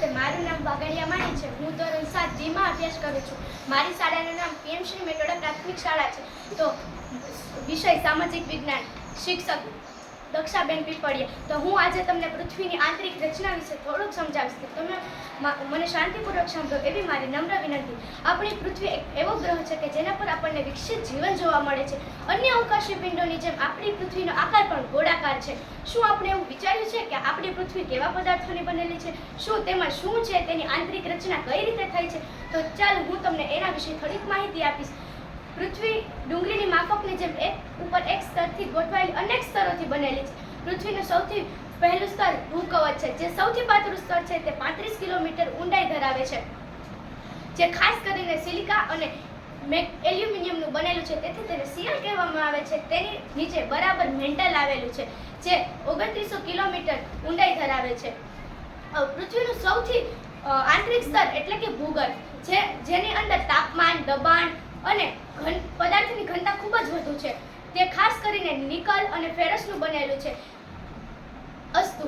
નમસ્તે મારું નામ વાગડિયા માણી છે. હું ધોરણ સાત જીમાં અભ્યાસ કરું છું. મારી શાળાનું નામ પીએમ શ્રી મેટોડા પ્રાથમિક શાળા છે. તો વિષય સામાજિક વિજ્ઞાન, શિક્ષક, દક્ષાબેન પીપળિયા. તો હું આજે તમને પૃથ્વીની આંતરિક રચના વિશે થોડુંક સમજાવીશ. કે તમે મને શાંતિપૂર્વક સાંભળો એવી મારી નમ્ર વિનંતી. આપણી પૃથ્વી એક એવો ગ્રહ છે કે જેના પર આપણને વિકસિત જીવન જોવા મળે છે. અન્ય અવકાશી પિંડોની જેમ આપણી પૃથ્વીનો આકાર પણ ગોળાકાર છે? શું આપણે એવું વિચાર્યું છે કે આપણી પૃથ્વી કેવા પદાર્થોની બનેલી છે? શું તેમાં શું છે? તેની આંતરિક રચના કઈ રીતે થઈ છે? તો ચાલો હું તમને એના વિશે થોડીક માહિતી આપીશ. પૃથ્વી ડુંગળીની માફકની જેમ એક ઉપર એક સ્તરથી ગોઠવાયેલી અનેક સ્તરોથી બનેલી છે. પૃથ્વીનું સૌથી પહેલું સ્તર ભૂકવચ છે. જે સૌથી પાતળું સ્તર છે તે પાંત્રીસ કિલોમીટર ઊંડાઈ ધરાવે છે. જે ખાસ કરીને સિલિકા અને એલ્યુમિનિયમનું બનેલું છે. તેથી તેને સિયલ કહેવામાં આવે છે. તેની નીચે બરાબર મેન્ટલ આવેલું છે, જે ઓગણત્રીસો કિલોમીટર ઊંડાઈ ધરાવે છે. પૃથ્વીનું સૌથી આંતરિક સ્તર એટલે કે ભૂગર્ભ, જે, જેની અંદર તાપમાન, દબાણ અને ઘન, પદાર્થની ઘનતા ખૂબ જ વધુ છે. તે ખાસ કરીને નિકલ અને ફેરસનું બનેલું છે. અસ્તુ